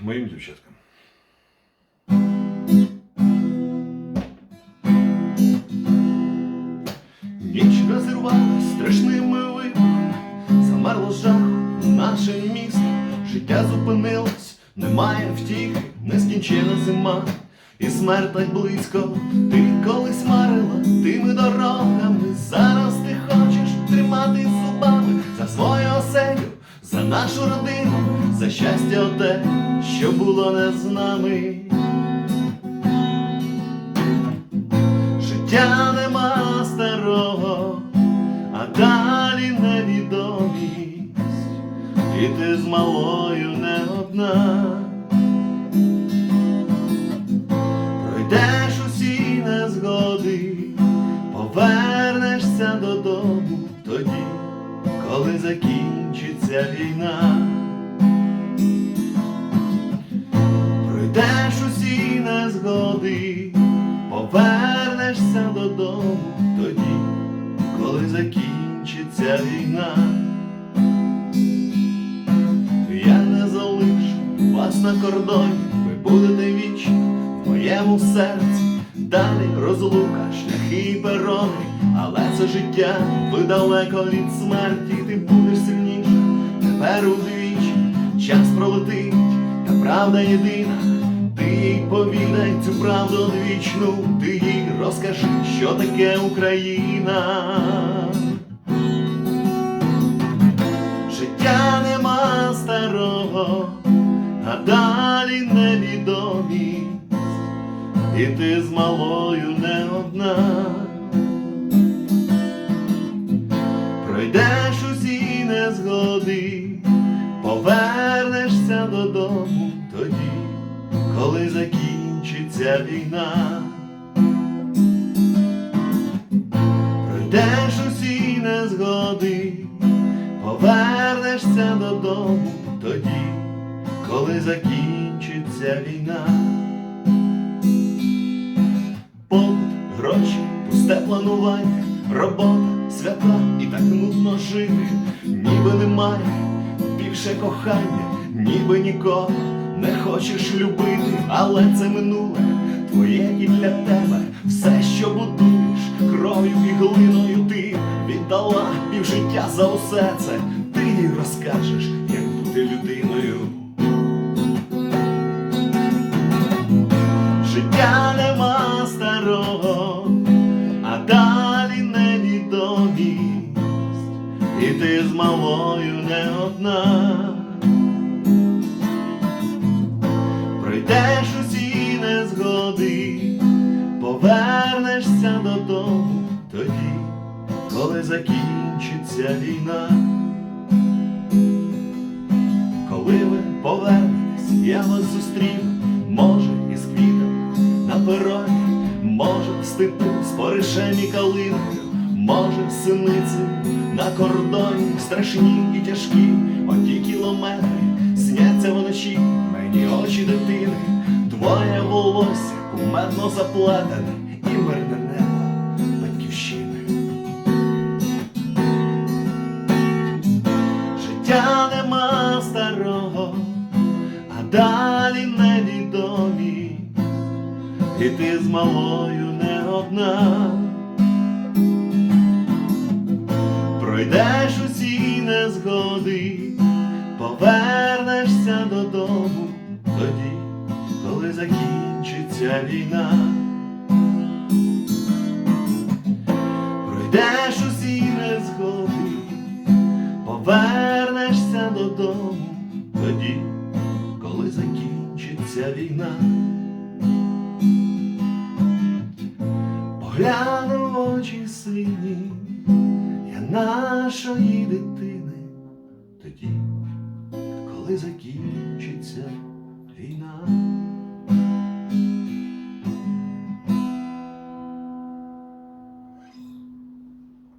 моїм дівчаткам. Ніч розірвалась страшними вибухами, замерло жахом наше місто, життя зупинилось, немає втіхи, нескінчена зима, і смерть так близько, ти колись марила тими дорогами, зараз ти хочеш тримати за нашу родину, за щастя оте, що було не з нами. Життя нема старого, а далі невідомість, і ти з малою не одна. Пройдеш усі незгоди, повернешся додому тоді, коли закінчиться війна. Пройдеш усі незгоди, повернешся додому тоді, коли закінчиться війна. Я не залишу вас на кордоні, ви будете вічно в моєму серці. Далі розлука, шляхи і перони, але це життя, ви далеко від смерті, ти будеш сильніша, тепер удвічі, час пролетить, та правда єдина. Ти їй повідай цю правду одвічну, ти їй розкажи, що таке Україна. Життя нема старого, а далі невідомість, і ти з малою не одна. Коли закінчиться війна. Пройдеш усі незгоди, повернешся додому тоді, коли закінчиться війна. Побут, гроші, пусте планування, робота, свята і так нудно жити, ніби немає більше кохання, ніби нікого не хочеш любити, але це минуле, твоє і для тебе все, що будуєш, кров'ю і глиною ти віддала півжиття за усе це, ти їй розкажеш, як бути людиною. Життя нема старого, а далі невідомість, і ти з малою не одна. Усі незгоди, повернешся додому тоді, коли закінчиться війна. Коли ви повернетесь, я вас зустріну, може, із квітом на пероні, може, в степу з поришем і калиною, може, синиці на кордоні, страшні і тяжкі, оті кілометри, сняться вночі, мені очі дитини, твоє волосся кумедно заплетене і мирне небо батьківщини. Життя нема старого, а далі невідомі, і ти з малою не одна. Пройдеш усі незгоди, повернешся додому коли закінчиться війна. Пройдеш усі незгоди, повернешся додому тоді, коли закінчиться війна. Погляну в очі сині, я нашої дитини, тоді, коли закінчиться війна.